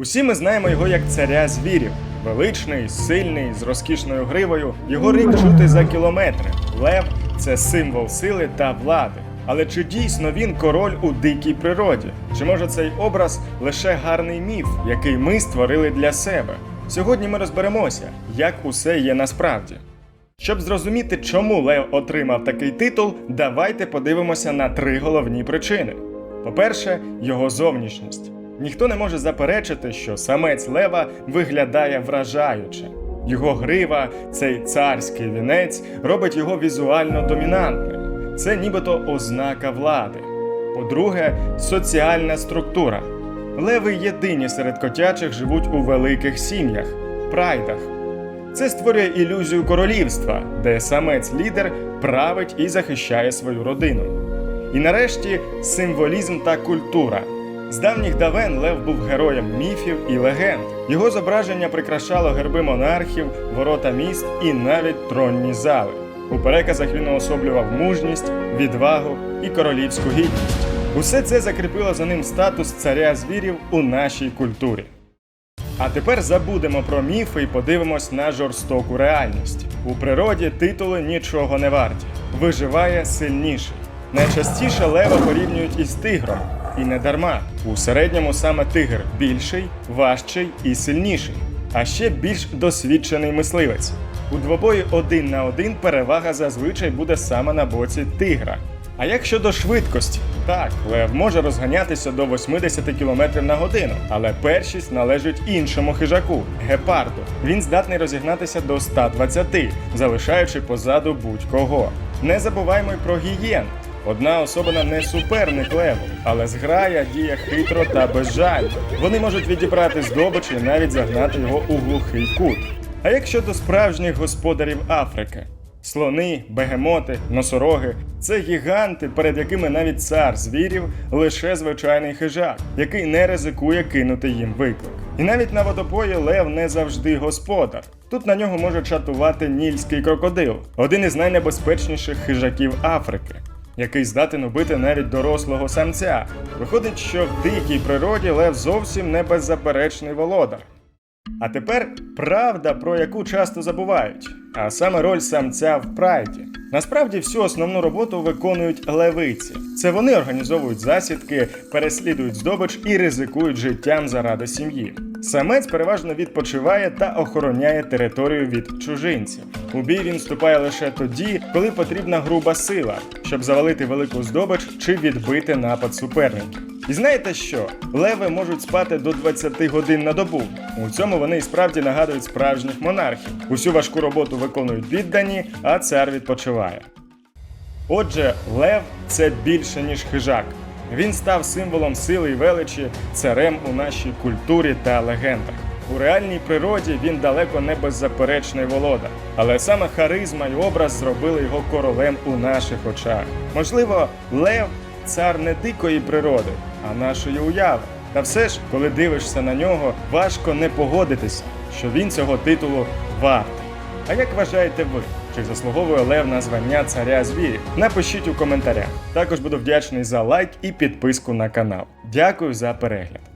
Усі ми знаємо його як царя звірів. Величний, сильний, з розкішною гривою. Його рик чути за кілометри. Лев це символ сили та влади. Але чи дійсно він король у дикій природі? Чи може цей образ лише гарний міф, який ми створили для себе? Сьогодні ми розберемося, як усе є насправді. Щоб зрозуміти, чому Лев отримав такий титул, давайте подивимося на три головні причини. По-перше, його зовнішність. Ніхто не може заперечити, що самець лева виглядає вражаюче. Його грива, цей царський вінець, робить його візуально домінантним. Це нібито ознака влади. По-друге, соціальна структура. Леви єдині серед котячих живуть у великих сім'ях, прайдах. Це створює ілюзію королівства, де самець-лідер править і захищає свою родину. І нарешті символізм та культура. З давніх давен Лев був героєм міфів і легенд. Його зображення прикрашало герби монархів, ворота міст і навіть тронні зали. У переказах він уособлював мужність, відвагу і королівську гідність. Усе це закріпило за ним статус царя звірів у нашій культурі. А тепер забудемо про міфи і подивимось на жорстоку реальність. У природі титули нічого не варті. Виживає сильніший. Найчастіше лева порівнюють із тигром. І не дарма. У середньому саме тигр більший, важчий і сильніший. А ще більш досвідчений мисливець. У двобої один на один перевага зазвичай буде саме на боці тигра. А як щодо швидкості? Так, лев може розганятися до 80 км на годину, але першість належить іншому хижаку гепарду. Він здатний розігнатися до 120, залишаючи позаду будь-кого. Не забуваймо й про гієн. Одна особина не суперник леву, але зграя діє хитро та безжально. Вони можуть відібрати здобич і навіть загнати його у глухий кут. А як щодо справжніх господарів Африки? Слони, бегемоти, носороги це гіганти, перед якими навіть цар звірів лише звичайний хижак, який не ризикує кинути їм виклик. І навіть на водопої лев не завжди господар. Тут на нього може чатувати нільський крокодил, один із найнебезпечніших хижаків Африки, який здатен убити навіть дорослого самця. Виходить, що в дикій природі лев зовсім не беззаперечний володар. А тепер правда, про яку часто забувають, а саме роль самця в прайді. Насправді всю основну роботу виконують левиці. Це вони організовують засідки, переслідують здобич і ризикують життям заради сім'ї. Самець переважно відпочиває та охороняє територію від чужинців. У бій він вступає лише тоді, коли потрібна груба сила, щоб завалити велику здобич чи відбити напад суперників. І знаєте що? Леви можуть спати до 20 годин на добу. У цьому вони і справді нагадують справжніх монархів. Усю важку роботу виконують віддані, а цар відпочиває. Отже, лев це більше ніж хижак. Він став символом сили і величі, царем у нашій культурі та легендах. У реальній природі він далеко не беззаперечний володар, але саме харизма і образ зробили його королем у наших очах. Можливо, лев цар не дикої природи, а нашої уяви. Та все ж, коли дивишся на нього, важко не погодитися, що він цього титулу вартий. А як вважаєте ви? Чи заслуговує Лев на звання царя звірів? Напишіть у коментарях. Також буду вдячний за лайк і підписку на канал. Дякую за перегляд.